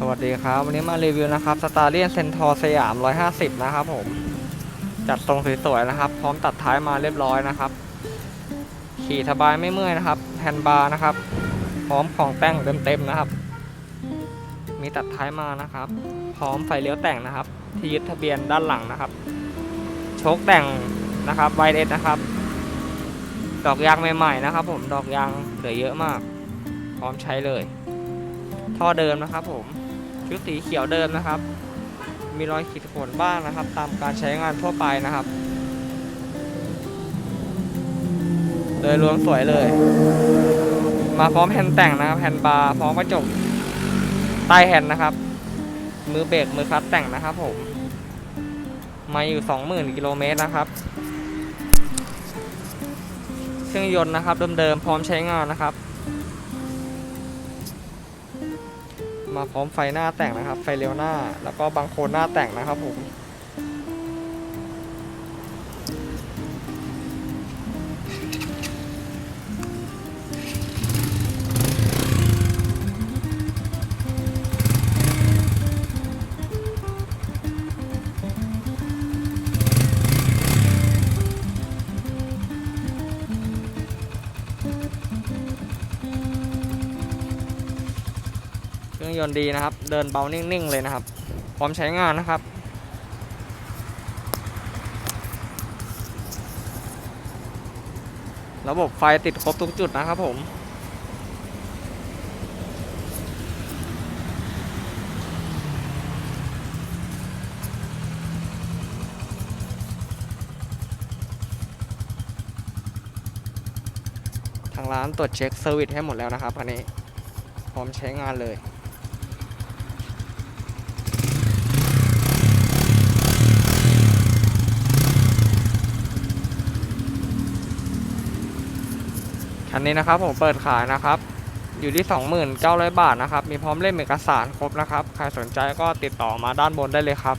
สวัสดีครับ วันนี้มารีวิวนะครับสตาร์เลียนเซนทอร์สยาม 150 นะครับผม จัดทรงสวยๆนะครับ พร้อมตัดท้ายมาเรียบร้อยนะครับ ขี่สบายไม่เมื่อยนะครับแฮนด์บาร์นะครับ พร้อมของแต่งเต็มๆนะครับ มีตัดท้ายมานะครับ พร้อมไฟเลี้ยวแต่งนะครับ ที่ยึดทะเบียนด้านหลังนะครับ โชคแต่งนะครับไวเอสนะครับ ดอกยางใหม่ๆนะครับ ผมดอกยางเหลือเยอะมาก พร้อมใช้เลยท่อเดิมนะครับผม ชุดสีเขียวเดิมนะครับ มีรอยขีดข่วนบ้างนะครับ ตามการใช้งานทั่วไปนะครับ โดยรวมสวยเลย มาพร้อมแฮนด์แต่งนะครับแฮนด์บาร์พร้อมกระจกใต้แฮนด์นะครับ มือเบรกมือคลัตช์แต่งนะครับผม มาอยู่ 20,000กิโลเมตรนะครับเครื่องยนต์นะครับเดิมๆพร้อมใช้งานนะครับ มาพร้อมไฟหน้าแต่งนะครับ ไฟเลี้ยวหน้า แล้วก็บางโคนหน้าแต่งนะครับผม เครื่องยนต์ดีนะครับ เดินเบานิ่งๆเลยนะครับ พร้อมใช้งานนะครับ ระบบไฟติดครบทุกจุดนะครับผมทางร้านตรวจเช็คเซอร์วิสให้หมดแล้วนะครับอันนี้ พร้อมใช้งานเลย คันนี้นะครับผมเปิดขายนะครับ อยู่ที่ 29,000 บาทนะครับ มีพร้อมเล่มเอกสารครบนะครับ ใครสนใจก็ติดต่อมาด้านบนได้เลยครับ